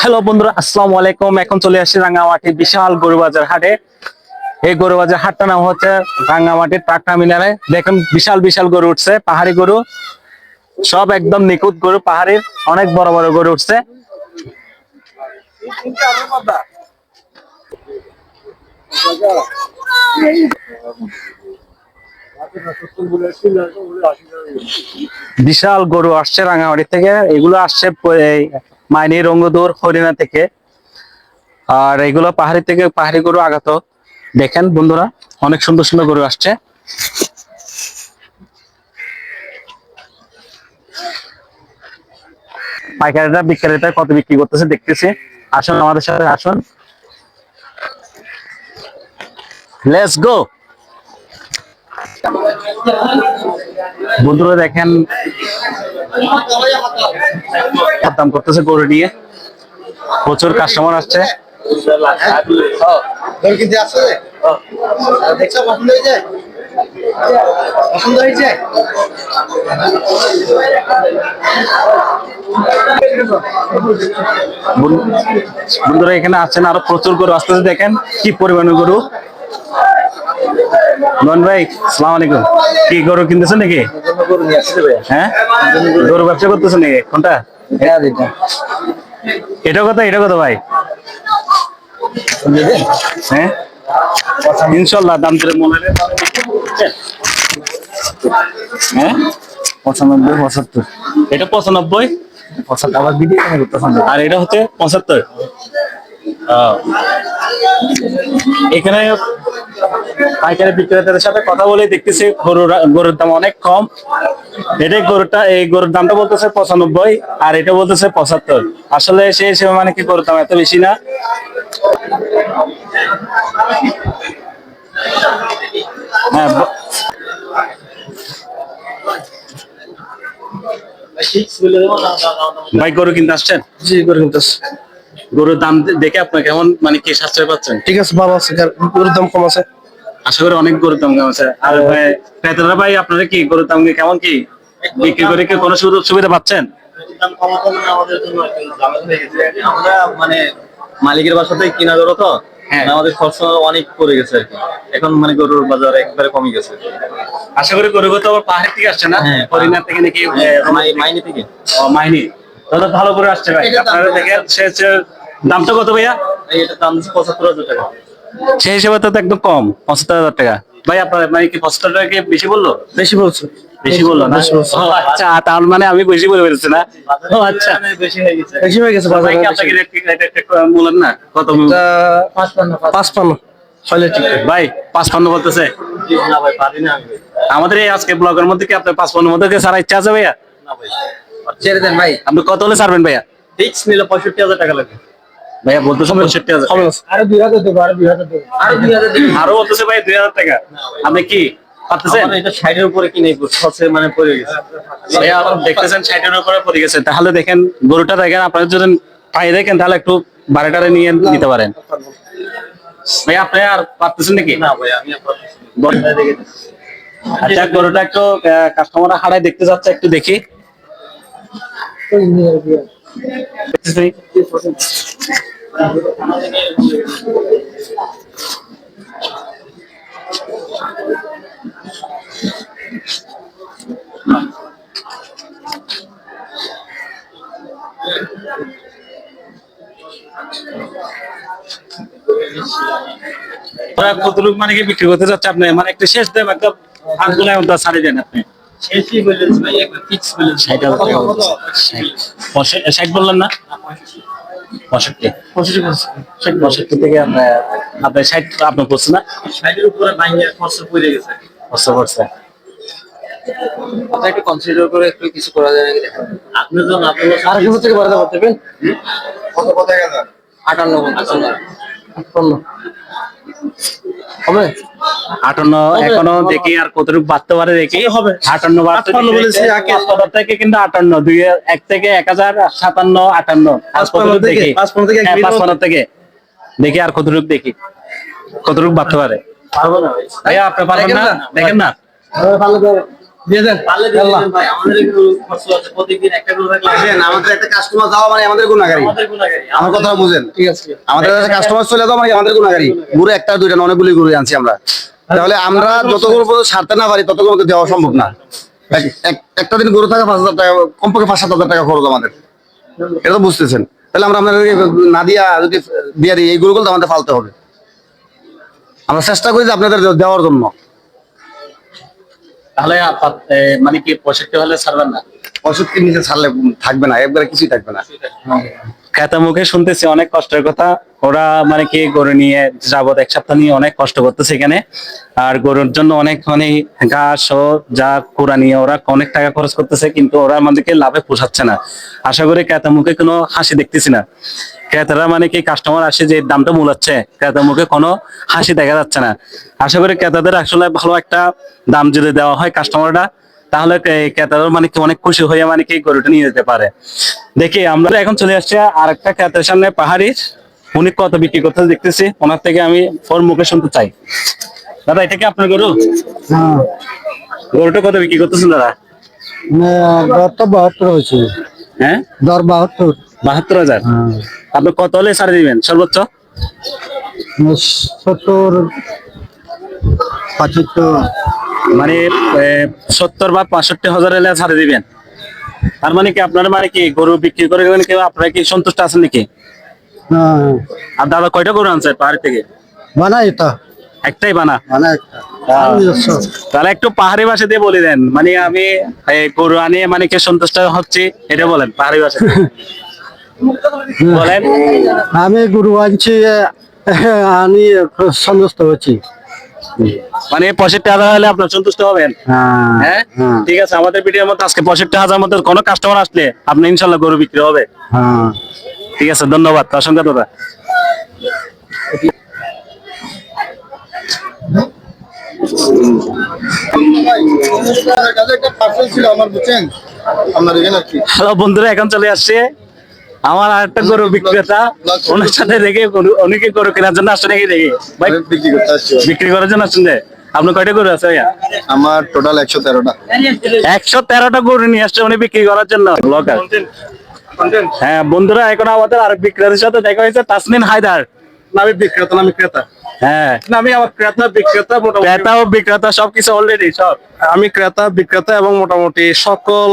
Hello বন্ধুরা, আসসালামু আলাইকুম। এখন চলে আসছি রাঙ্গামাটি বিশাল গরু বাজার হাটে। এই গরু বাজার হাটটার নাম হচ্ছে রাঙ্গামাটি ট্রাক টার্মিনালে দেখুন, বিশাল বিশাল গরু উঠছে, পাহাড়ি গরু। সব একদম নিখুঁত গরু পাহাড়ির অনেক বড় বড় গরু উঠছে। বিশাল গরু আসছে রাঙ্গামাটি থেকে। এগুলো আসছে মাইনি রঙ্গদুর হরিণা থেকে। আর এগুলো পাহাড়ি থেকে পাহাড়ি গরু আগত। দেখেন বন্ধুরা, অনেক সুন্দর সুন্দর গরু আসছে। পাইকারিটা বিক্রেতা কত বিক্রি করতেছে দেখতেছি। আসুন, আমাদের সাথে আসুন। লেটস গো বন্ধুরা, দেখেন দাম করতেছে গরু নিয়ে। প্রচুর কাস্টমার আসছে। বন্ধুরা এখানে আছেন আরও প্রচুর গরু আসতেছে। দেখেন কি পরিমাণের গরু। নন ভাই সালাম আলাইকুম। কি গরু কিনতেছেন নাকি? হ্যাঁ? গরু ব্যবসা করতেছেন নাকি? কোনটা? হ্যাঁ এটা কথা এটা কথা ভাই? হ্যাঁ? ইনশাল্লাহ দাম ধরে মনে হয়? পঁচানব্বই পঁচাত্তর। এটা পঁচানব্বই? পঁচাত্তর আবার কেন আর এটা হচ্ছে পঁচাত্তর। আহ। এখানে পাইকারি বিক্রেতাদের সাথে কথা বলে দেখতেছি গরুর গরুর দাম অনেক কম। এটাই গরুটা, এই গরুর দামটা বলতেছে পঁচানব্বই, আর এটা বলতেছে পঁচাত্তর। আসলে সেই হিসেবে মানে কি গরুর দাম এত বেশি না? হ্যাঁ ভাই, গরু কিনতে আসছেন? জি, গরু কিনতেছে গরুর দাম দেখে আপনার কেমন মানে কি সাশ্রয় পাচ্ছেন? ঠিক আছে ভালো আছে গরুর দাম কম আছে। আশা করি অনেক গরুর দাম কেমন আছে। আর ভাই ক্রেতারা ভাই আপনারা কি গরুর দাম কেমন কি? বিক্রি করে কি কোনো সুযোগ সুবিধা পাচ্ছেন? মানে হয়ে আমরা মানে মালিকের বাসাতে কিনা গরু তো হ্যাঁ। আমাদের খরচ অনেক পড়ে গেছে আর কি। এখন মানে গরুর বাজার একবারে কমে গেছে। আশা করি গরু তো আবার পাহাড় থেকে আসছে না? হ্যাঁ। হরিণার থেকে নাকি মাই- মাইনে থেকে। ও, মাইনি। তাহলে ভালো করে আসছে ভাই। আপনারা দেখেন সে সে- দামটা কত ভাইয়া? এই দাম পঁচাত্তর হাজার টাকা। সেই হিসেবে তো একদম কম পঁচাত্তর হাজার টাকা। ভাই আপনার মানে কি পঁচাত্তর টাকা কি বেশি বলল? বেশি বলছো। বেশি বলল না? আচ্ছা তার মানে আমি বেশি বলে ফেলছি না? ও আচ্ছা। বেশি হয়ে গেছে। বেশি হয়ে গেছে ভাই কি আপনাকে বলেন না? কত পাঁচপান্ন বলতেছে। আমাদের এই আজকে ব্লগের মধ্যে কি আপনার পাঁচপান্নের মধ্যে কি ছাড়া ইচ্ছা আছে ভাইয়া? ভাই। ছেড়ে দেন ভাই। আপনি কত হলে ছাড়বেন ভাইয়া? ফিক্স নিলে পঁয়ষট্টি হাজার টাকা লাগবে ভাইয়া বলতেছে পঁয়ষট্টি হাজার। আরও দুই হাজার দেবো আরও দুই হাজার দেবো। আরও দুই হাজার দেবো। আরও বলতেছে ভাই দুই হাজার টাকা। আপনি কি পারতেছেন? এটা ষাটের উপরে মানে পড়ে গেছে। ভাইয়া দেখতেছেন ষাটের উপরে পড়ে গেছে। তাহলে দেখেন গরুটা দেখেন আপনারা যদি পাই দেখেন তাহলে একটু বারেটারে নিয়ে নিতে পারেন। ভাই আপনি আর পারতেছেন নাকি? না ভাই আমি আপনার আচ্ছা গরুটা একটু কাস্টমার হারাই দেখতে যাচ্ছে একটু দেখি। কতটুকু মানে কি বিক্রি করতে চাচ্ছে আপনি? মানে একটু শেষ দেন একদম হাতগুলা ছাড়িয়ে দেন আপনি। ষাট বললেন না? পঁয়ষট্টি। পঁয়ষট্টি থেকে আপনার ষাট আপনার করছে না? ষাটের উপরে খরচ পড়ে গেছে। কষ্ট করছে একটু কনসিডার করে একটু কিছু করা যায় নাকি? দেখেন জন্য আপনার আর কিছু থেকে বাড়াতে পারতে কত কত আটান্ন আটান্ন। আটান্ন হবে? আটান্ন এখনও দেখি আর কতটুকু বাড়তে পারে দেখি। হবে। আটান্ন থেকে কিন্তু আটান্ন দুই এক থেকে এক হাজার সাতান্ন আটান্ন। পাঁচপান্ন থেকে, দেখি। হ্যাঁ, থেকে। দেখি আর কতটুকু দেখি। কতটুকু বাড়তে পারে। পারব না। ভাই ভাইয়া আপনি পারবেন না? দেখেন না? আমাদের একটু কাস্টমার যাওয়া মানে আমাদের গুণাগারি আমার কথা বুঝেন। ঠিক আছে। আমাদের কাছে কাস্টমার চলে যাওয়া মানে আমাদের গুণাগারি গরু একটা দুইটা অনেকগুলি গরু আনছি আমরা। তাহলে আমরা পর্যন্ত সারতে না পারি ততগুলো দেওয়া সম্ভব না। এক- এক- একটা দিন গরু থাকা পাঁচ হাজার টাকা কমপক্ষে পাঁচ সাত হাজার টাকা খরচ আমাদের। এটা তো বুঝতেছেন। তাহলে আমরা আপনাদেরকে না দিয়া যদি দিয়ে দিই এই গরুগুলো তো আমাদের ফালতে হবে। আমরা চেষ্টা করি যে আপনাদের দেওয়ার জন্য। তাহলে মানে কি পঁয়ষট্টি হলে ছাড়বেন না? পঁয়ষট্টি নিচে ছাড়লে থাকবে না একবারে কিছুই থাকবে না। খেতা মুখে শুনতেছি অনেক কষ্টের কথা। ওরা মানে কি গরু নিয়ে যাবত এক সপ্তাহ নিয়ে অনেক কষ্ট করতেছে এখানে। আর গরুর জন্য অনেক মানে ঘাস ও যা কুড়া নিয়ে ওরা অনেক টাকা খরচ করতেছে, কিন্তু ওরা আমাদেরকে লাভে পোষাচ্ছে না। আশা করি ক্রেতা মুখে কোনো হাসি দেখতেছি না। ক্রেতারা মানে কি কাস্টমার আসে যে দামটা মূলাচ্ছে, ক্রেতা মুখে কোনো হাসি দেখা যাচ্ছে না। আশা করি ক্রেতাদের আসলে ভালো একটা দাম যদি দেওয়া হয় কাস্টমাররা তাহলে কে- ক্রেতারা মানে কি অনেক খুশি হয়ে মানে কি গরুটা নিয়ে যেতে পারে। দেখি আমরা এখন চলে আসছি আর একটা ক্রেতার সামনে পাহাড়ির উনি কত বিক্রি করতে দেখতেছি ওনার থেকে আমি ফোর মুখে শুনতে চাই। দাদা এটা কি আপনার গরু? হ্যাঁ। গরুটা কত বিক্রি করতেছেন দাদা? তো বাহাত্তর হয়েছে। হ্যাঁ? দর বাহাত্তর। বাহাত্তর হাজার? হ্যাঁ। আপনি কত হলে ছাড়ে দিবেন সর্বোচ্চ? সত্তর পঁচাত্তর মানে সত্তর বা পঁয়ষট্টি হাজার এলে ছাড়ে দিবেন। তার মানে কি আপনার মানে কি গরু বিক্রি করে গেলেন কেউ আপনারা কি সন্তুষ্ট আছেন নাকি? আর দাদা কয়টা গরু আনছে পাহাড়ি থেকে? বানাই এটা একটাই বানা? একটা। তাহলে একটু পাহাড়ি ভাষা দিয়ে বলে দেন। মানে আমি গরু আনিয়ে মানে কে সন্তুষ্ট হচ্ছি এটা বলেন পাহাড়ি ভাষা বলেন। আমি গরু আনছি আনি সন্তুষ্ট হচ্ছি। মানে পঁয়ষট্টি হাজার হলে আপনার সন্তুষ্ট হবেন। হ্যাঁ হ্যাঁ? হ্যাঁ। ঠিক আছে আমাদের ভিডিওর মধ্যে আজকে পঁয়ষট্টি হাজার মধ্যে কোনো কাস্টমার আসলে আপনি ইনশাল্লাহ গরু বিক্রি হবে। হ্যাঁ। ঠিক আছে ধন্যবাদ অসংখ্য দাদা হ্যালো বন্ধুরা এখন চলে আসছে। আমার আর একটা গরু বিক্রেতা ওনার সাথে দেখে গরু অনেকে গরু কেনার জন্য আসছে নাকি ভাই বিক্রি করতে আসছি বিক্রি করার জন্য আসছেন যে? আপনি কয়টা গরু আছে ভাইয়া? আমার টোটাল একশো তেরোটা। একশো তেরোটা গরু নিয়ে আসছে উনি বিক্রি করার জন্য। হ্যাঁ বন্ধুরা এখন আমাদের আর বিক্রেতার সাথে দেখা হয়েছে তাসমিন হায়দার। আমি বিক্রেতা না আমি ক্রেতা। হ্যাঁ। আমি আমার ক্রেতা বিক্রেতা মোটামুটি। ক্রেতা ও বিক্রেতা সবকিছু অলরেডি সব। আমি ক্রেতা বিক্রেতা এবং মোটামুটি সকল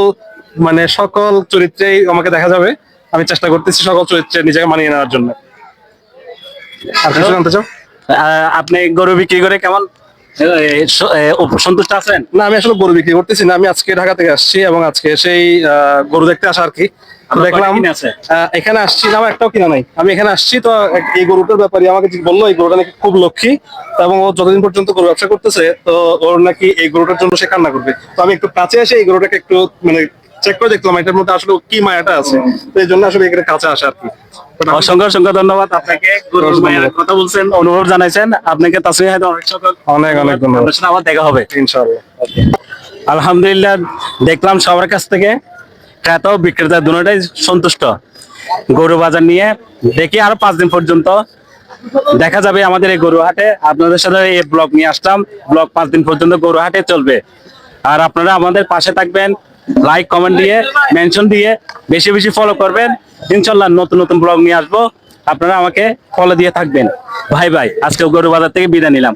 মানে সকল চরিত্রেই আমাকে দেখা যাবে। আমি চেষ্টা করতেছি সকল চরিত্রে নিজেকে মানিয়ে নেওয়ার জন্য। আর কিছু জানতে চাও? আপনি গরু বিক্রি করে কেমন? সন্তুষ্ট আছেন? না আমি আসলে গরু বিক্রি করতেছি না আমি আজকে ঢাকা থেকে আসছি এবং আজকে সেই গরু দেখতে আসা আর কি। দেখলাম এখানে আসছি না আমার একটাও কিনা নাই। আমি এখানে আসছি তো এই গরুটার ব্যাপারে আমাকে যে বলল এই গরুটা নাকি খুব লক্ষ্মী এবং ও যতদিন পর্যন্ত গরু ব্যবসা করতেছে তো ওর নাকি এই গরুটার জন্য সে কান্না করবে। তো আমি একটু কাছে এসে এই গরুটাকে একটু মানে চেক করে দেখলাম এটার মধ্যে আসলে কি মায়াটা আছে। তো এই জন্য আসলে এখানে কাছে আসা আর কি। অসংখ্য অসংখ্য ধন্যবাদ। আপনাকে। কথা বলছেন। অনুভব জানাইছেন। আপনাকে তাসমিন হায়দার অনেক অনেক ধন্যবাদ। আবার দেখা হবে। ইনশাআল্লাহ। আলহামদুলিল্লাহ দেখলাম সবার কাছ থেকে ক্রেতা ও বিক্রেতা দুটাই সন্তুষ্ট। গরু বাজার নিয়ে দেখি আরও পাঁচ দিন পর্যন্ত দেখা যাবে আমাদের এই গরু হাটে আপনাদের সাথে এই ব্লগ নিয়ে আসলাম। ব্লগ পাঁচ দিন পর্যন্ত গরু হাটে চলবে। আর আপনারা আমাদের পাশে থাকবেন। লাইক কমেন্ট দিয়ে মেনশন দিয়ে বেশি বেশি ফলো করবেন। ইনশাল্লাহ নতুন নতুন ব্লগ নিয়ে আসব। আপনারা আমাকে ফলো দিয়ে থাকবেন। ভাই ভাই, আজকে গরু বাজার থেকে বিদায় নিলাম।